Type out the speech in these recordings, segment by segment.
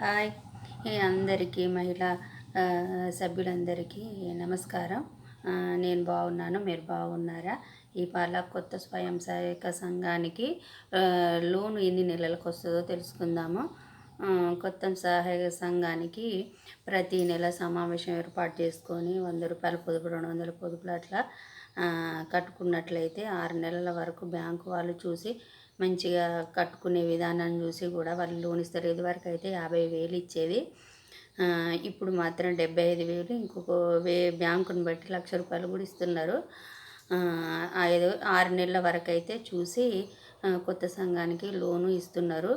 Hi. అందరికీ మహిళా సభ్యులందరికీ నమస్కారం. నేను బాగున్నాను మీరు బాగున్నారా? ఈ పాల కొత్త స్వయం సహాయక సంఘానికి లోన్ ఎన్ని నెలలకు వస్తుందో తెలుసుకుందాము. కొత్త సహాయక సంఘానికి ప్రతి నెల సమావేశం ఏర్పాటు చేసుకొని వంద రూపాయల పొదుపు రెండు వందల పొదుపులు అట్లా కట్టుకున్నట్లయితే ఆరు నెలల వరకు బ్యాంకు వాళ్ళు చూసి మంచిగా కట్టుకునే విధానం చూసి కూడా వాళ్ళు లోన్ ఇస్తారు. ఇదివరకు అయితే యాభై వేలు ఇచ్చేది. ఇప్పుడు మాత్రం డెబ్బై ఐదు వేలు ఇంకొక వే బ్యాంకుని బట్టి లక్ష రూపాయలు కూడా ఇస్తున్నారు. ఐదు ఆరు నెలల వరకు అయితే చూసి కొత్త సంఘానికి లోను ఇస్తున్నారు.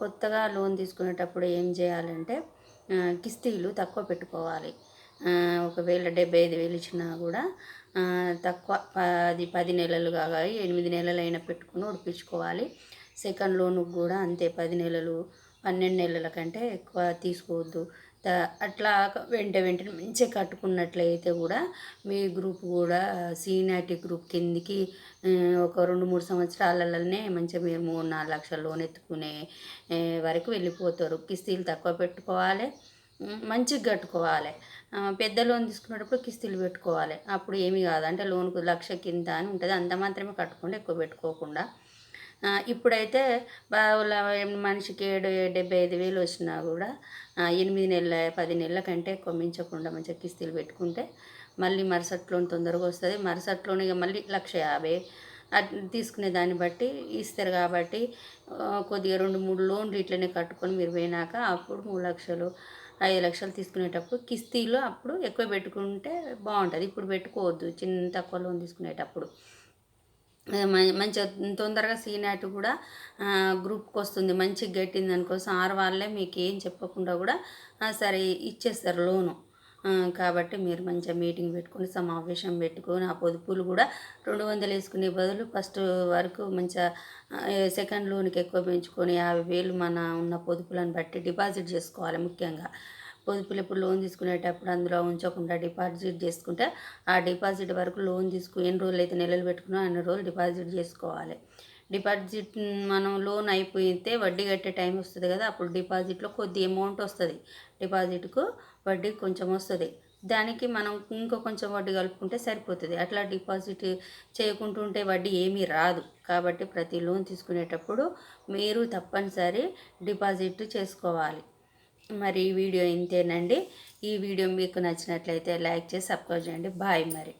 కొత్తగా లోన్ తీసుకునేటప్పుడు ఏం చేయాలంటే కిస్తీలు తక్కువ పెట్టుకోవాలి. ఒకవేళ డెబ్బై ఐదు వేలు ఇచ్చినా కూడా తక్కువ పది పది నెలలు కాగా ఎనిమిది నెలలు అయినా పెట్టుకుని ఉడిపించుకోవాలి. సెకండ్ లోన్కి కూడా అంతే పది నెలలు పన్నెండు నెలల కంటే ఎక్కువ తీసుకోవద్దు. అట్లా వెంట వెంటనే మంచిగా కట్టుకున్నట్లయితే కూడా మీ గ్రూప్ కూడా సీనియారిటీ గ్రూప్ కిందికి ఒక రెండు మూడు సంవత్సరాలలోనే మంచిగా మీరు మూడు నాలుగు లక్షల లోన్ ఎత్తుకునే వరకు వెళ్ళిపోతారు. కిస్తీలు తక్కువ పెట్టుకోవాలి. మంచిగా కట్టుకోవాలి. పెద్ద లోన్ తీసుకునేటప్పుడు కిస్తీలు పెట్టుకోవాలి. అప్పుడు ఏమీ కాదు. అంటే లోన్కు లక్ష కింద అని ఉంటుంది. అంత మాత్రమే కట్టుకోండి. ఎక్కువ పెట్టుకోకుండా. ఇప్పుడైతే మనిషికి ఏడు డెబ్బై ఐదు వేలు వచ్చినా కూడా ఎనిమిది నెలల పది నెలల కంటే ఎక్కువ మించకుండా మంచిగా కిస్తీలు పెట్టుకుంటే మళ్ళీ మరుసటి తొందరగా వస్తుంది. మరుసట్లోనే ఇక మళ్ళీ లక్ష యాభై. తీసుకునే దాన్ని బట్టి ఇస్తారు కాబట్టి కొద్దిగా రెండు మూడు లోన్లు ఇట్లనే కట్టుకొని మీరు పోయినాక అప్పుడు మూడు లక్షలు ఐదు లక్షలు తీసుకునేటప్పుడు కిస్తీలో అప్పుడు ఎక్కువ పెట్టుకుంటే బాగుంటుంది ఇప్పుడు పెట్టుకోవద్దు చిన్న తక్కువ లోన్ తీసుకునేటప్పుడు. మంచిగా తొందరగా సీనాట్ కూడా గ్రూప్కి వస్తుంది మంచిగా గట్టింది అనుకో సార్ వాళ్ళే మీకు ఏం చెప్పకుండా కూడా సరే ఇచ్చేస్తారు లోను. కాబట్టి మీరు మంచిగా మీటింగ్ పెట్టుకుని సమావేశం పెట్టుకొని ఆ పొదుపులు కూడా రెండు వందలు వేసుకునే బదులు ఫస్ట్ వరకు మంచిగా సెకండ్ లోన్కి ఎక్కువ పెంచుకొని యాభై వేలు మన ఉన్న పొదుపులను బట్టి డిపాజిట్ చేసుకోవాలి ముఖ్యంగా. పొదుపులు ఇప్పుడు లోన్ తీసుకునేటప్పుడు అందులో ఉంచకుండా డిపాజిట్ చేసుకుంటే ఆ డిపాజిట్ వరకు లోన్ తీసుకు ఎన్ని రోజులు అయితే నెలలు పెట్టుకున్నా అన్ని రోజులు డిపాజిట్ చేసుకోవాలి. డిపాజిట్ మనం లోన్ అయిపోయితే వడ్డీ కట్టే టైం వస్తుంది కదా అప్పుడు డిపాజిట్లో కొద్ది అమౌంట్ వస్తుంది. డిపాజిట్కు వడ్డీ కొంచెం వస్తుంది. దానికి మనం ఇంకో కొంచెం వడ్డీ కలుపుకుంటే సరిపోతుంది. అట్లా డిపాజిట్ చేయకుంటుంటే వడ్డీ ఏమీ రాదు. కాబట్టి ప్రతి లోన్ తీసుకునేటప్పుడు మీరు తప్పనిసరి డిపాజిట్ చేసుకోవాలి. మరి ఈ వీడియో ఇంతేనండి. ఈ వీడియో మీకు నచ్చినట్లయితే లైక్ చేసి సబ్స్క్రైబ్ చేయండి. బాయ్ మరి.